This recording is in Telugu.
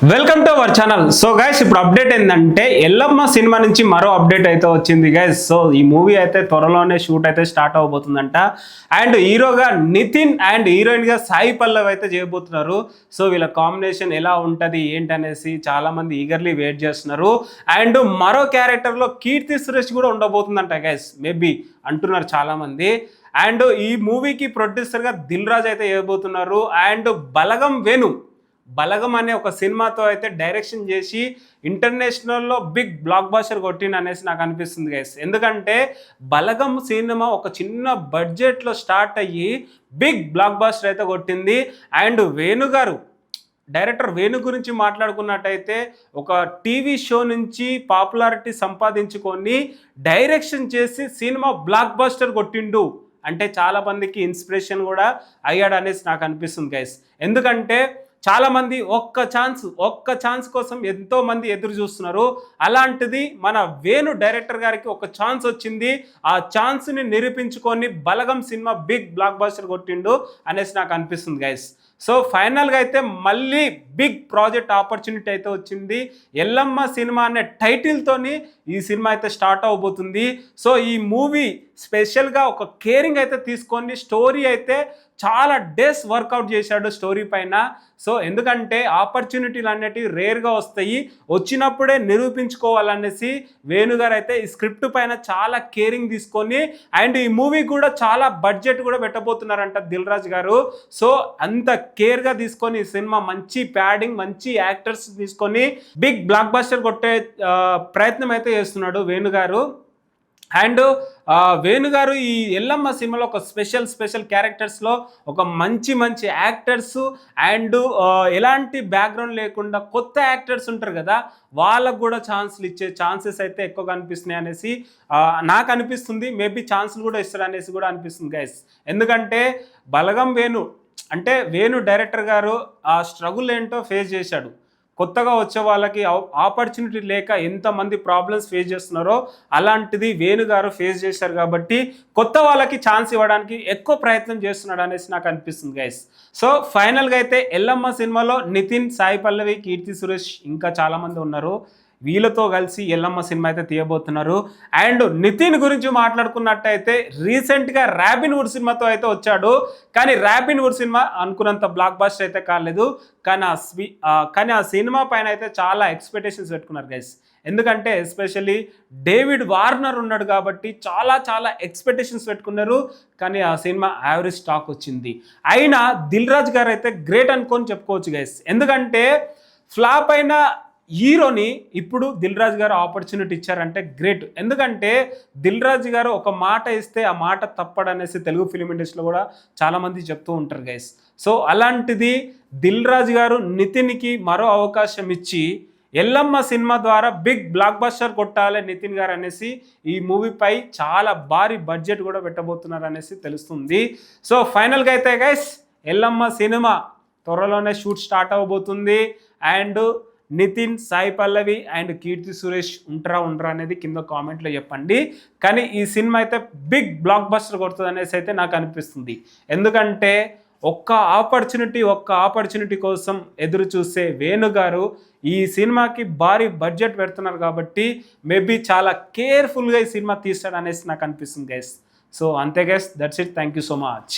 Welcome to our channel so guys ఇప్పుడు అప్డేట్ ఏంటంటే ఎల్లమ్మ సినిమా నుంచి మరో అప్డేట్ అయితే వచ్చింది గైస్ సో ఈ మూవీ అయితే త్వరలోనే షూట్ అయితే స్టార్ట్ అవబోతుందంట. అండ్ హీరోగా నితిన్ అండ్ హీరోయిన్గా సాయి పల్లవ్ అయితే చేయబోతున్నారు. సో వీళ్ళ కాంబినేషన్ ఎలా ఉంటుంది ఏంటనేసి చాలా మంది ఈగర్లీ వెయిట్ చేస్తున్నారు. అండ్ మరో క్యారెక్టర్లో కీర్తి సురేష్ కూడా ఉండబోతుందంట గైస్ మేబీ అంటున్నారు చాలామంది. అండ్ ఈ మూవీకి ప్రొడ్యూసర్గా దిల్ రాజ్ అయితే చేయబోతున్నారు. అండ్ బలగం వేణు బలగం అనే ఒక సినిమాతో అయితే డైరెక్షన్ చేసి ఇంటర్నేషనల్లో బిగ్ బ్లాక్ బాస్టర్ కొట్టిన అనేసి నాకు అనిపిస్తుంది గైస్ ఎందుకంటే బలగం సినిమా ఒక చిన్న బడ్జెట్లో స్టార్ట్ అయ్యి బిగ్ బ్లాక్ బాస్టర్ అయితే కొట్టింది. అండ్ వేణు గారు డైరెక్టర్ వేణు గురించి మాట్లాడుకున్నట్టయితే ఒక టీవీ షో నుంచి పాపులారిటీ సంపాదించుకొని డైరెక్షన్ చేసి సినిమా బ్లాక్ బాస్టర్ కొట్టిండు. అంటే చాలామందికి ఇన్స్పిరేషన్ కూడా అయ్యాడు అనేసి నాకు అనిపిస్తుంది గైస్ ఎందుకంటే చాలామంది ఒక్క ఛాన్స్ ఒక్క ఛాన్స్ కోసం ఎంతోమంది ఎదురు చూస్తున్నారు. అలాంటిది మన వేణు డైరెక్టర్ గారికి ఒక ఛాన్స్ వచ్చింది. ఆ ఛాన్స్ని నిరూపించుకొని Balagam cinema big blockbuster కొట్టిండు అనేసి నాకు అనిపిస్తుంది గైస్ సో ఫైనల్గా అయితే మళ్ళీ బిగ్ ప్రాజెక్ట్ ఆపర్చునిటీ అయితే వచ్చింది. ఎల్లమ్మ సినిమా అనే టైటిల్తోని ఈ సినిమా అయితే స్టార్ట్ అవబోతుంది. సో ఈ మూవీ స్పెషల్గా ఒక కేరింగ్ అయితే తీసుకొని స్టోరీ అయితే చాలా డేస్ వర్కౌట్ చేశాడు స్టోరీ పైన. సో ఎందుకంటే ఆపర్చునిటీలు అనేటివి రేర్గా వస్తాయి. వచ్చినప్పుడే నిరూపించుకోవాలనేసి వేణుగారు అయితే ఈ స్క్రిప్ట్ పైన చాలా కేరింగ్ తీసుకొని అండ్ ఈ మూవీ కూడా చాలా బడ్జెట్ కూడా పెట్టబోతున్నారంట దిల్ రాజు గారు. సో అంత కేర్గా తీసుకొని సినిమా మంచి ప్యాడింగ్ మంచి యాక్టర్స్ తీసుకొని బిగ్ బ్లాక్ బస్టర్ కొట్టే ప్రయత్నం అయితే చేస్తున్నాడు వేణుగారు అండ్ వేణుగారు ఈ ఎల్లమ్మ సినిమాలో ఒక స్పెషల్ స్పెషల్ క్యారెక్టర్స్లో ఒక మంచి మంచి యాక్టర్స్ అండ్ ఎలాంటి బ్యాక్గ్రౌండ్ లేకుండా కొత్త యాక్టర్స్ ఉంటారు కదా వాళ్ళకు కూడా ఛాన్స్లు ఇచ్చే ఛాన్సెస్ అయితే ఎక్కువగా అనిపిస్తున్నాయి అనేసి నాకు అనిపిస్తుంది. మేబీ ఛాన్సులు కూడా ఇస్తారు అనేసి కూడా అనిపిస్తుంది గైస్ ఎందుకంటే బలగం వేణు అంటే వేణు డైరెక్టర్ గారు ఆ స్ట్రగుల్ ఏంటో ఫేస్ చేశాడు. కొత్తగా వచ్చే వాళ్ళకి ఆపర్చునిటీ లేక ఎంతమంది ప్రాబ్లమ్స్ ఫేస్ చేస్తున్నారో అలాంటిది వేణు గారు ఫేస్ చేశారు కాబట్టి కొత్త వాళ్ళకి ఛాన్స్ ఇవ్వడానికి ఎక్కువ ప్రయత్నం చేస్తున్నాడు అనేసి నాకు అనిపిస్తుంది గైస్ సో ఫైనల్గా అయితే ఎల్లమ్మ సినిమాలో నితిన్ సాయి పల్లవి కీర్తి సురేష్ ఇంకా చాలామంది ఉన్నారు. వీళ్ళతో కలిసి ఎల్లమ్మ సినిమా అయితే తీయబోతున్నారు. అండ్ నితిన్ గురించి మాట్లాడుకున్నట్టయితే రీసెంట్గా ర్యాబిన్ వుడ్ సినిమాతో అయితే వచ్చాడు. కానీ ర్యాబిన్ వుడ్ సినిమా అనుకున్నంత బ్లాక్ బాస్టర్ అయితే కాలేదు. కానీ ఆ స్వీ కానీ ఆ సినిమా పైన అయితే చాలా ఎక్స్పెక్టేషన్స్ పెట్టుకున్నారు గైస్ ఎందుకంటే ఎస్పెషల్లీ డేవిడ్ వార్నర్ ఉన్నాడు కాబట్టి చాలా చాలా ఎక్స్పెక్టేషన్స్ పెట్టుకున్నారు. కానీ ఆ సినిమా యావరేజ్ స్టాక్ వచ్చింది. అయినా దిల్ రాజు గారు అయితే గ్రేట్ అనుకొని చెప్పుకోవచ్చు గైస్ ఎందుకంటే ఫ్లాప్ అయిన హీరోని ఇప్పుడు దిల్ రాజు గారు ఆపర్చునిటీ ఇచ్చారంటే గ్రేట్. ఎందుకంటే దిల్ రాజు గారు ఒక మాట ఇస్తే ఆ మాట తప్పడనేసి తెలుగు ఫిలిం ఇండస్ట్రీలో కూడా చాలామంది చెప్తూ ఉంటారు గైస్ సో అలాంటిది దిల్ రాజు గారు నితిన్కి మరో అవకాశం ఇచ్చి ఎల్లమ్మ సినిమా ద్వారా బిగ్ బ్లాక్ బస్టర్ కొట్టాలి నితిన్ గారు అనేసి ఈ మూవీపై చాలా భారీ బడ్జెట్ కూడా పెట్టబోతున్నారు అనేసి తెలుస్తుంది. సో ఫైనల్గా అయితే గైస్ ఎల్లమ్మ సినిమా త్వరలోనే షూట్ స్టార్ట్ అవ్వబోతుంది. అండ్ నితిన్ సాయి పల్లవి అండ్ కీర్తి సురేష్ ఉంటారా ఉండరా అనేది కింద కామెంట్లో చెప్పండి. కానీ ఈ సినిమా అయితే బిగ్ బ్లాక్ బస్టర్ కొడుతుంది అనేసి అయితే నాకు అనిపిస్తుంది. ఎందుకంటే ఒక్క ఆపర్చునిటీ ఒక్క ఆపర్చునిటీ కోసం ఎదురు చూసే వేణు గారు ఈ సినిమాకి భారీ బడ్జెట్ పెడుతున్నారు కాబట్టి మేబీ చాలా కేర్ఫుల్గా ఈ సినిమా తీస్తాడు అనేసి నాకు అనిపిస్తుంది గైస్ సో అంతే guys that's it thank you so much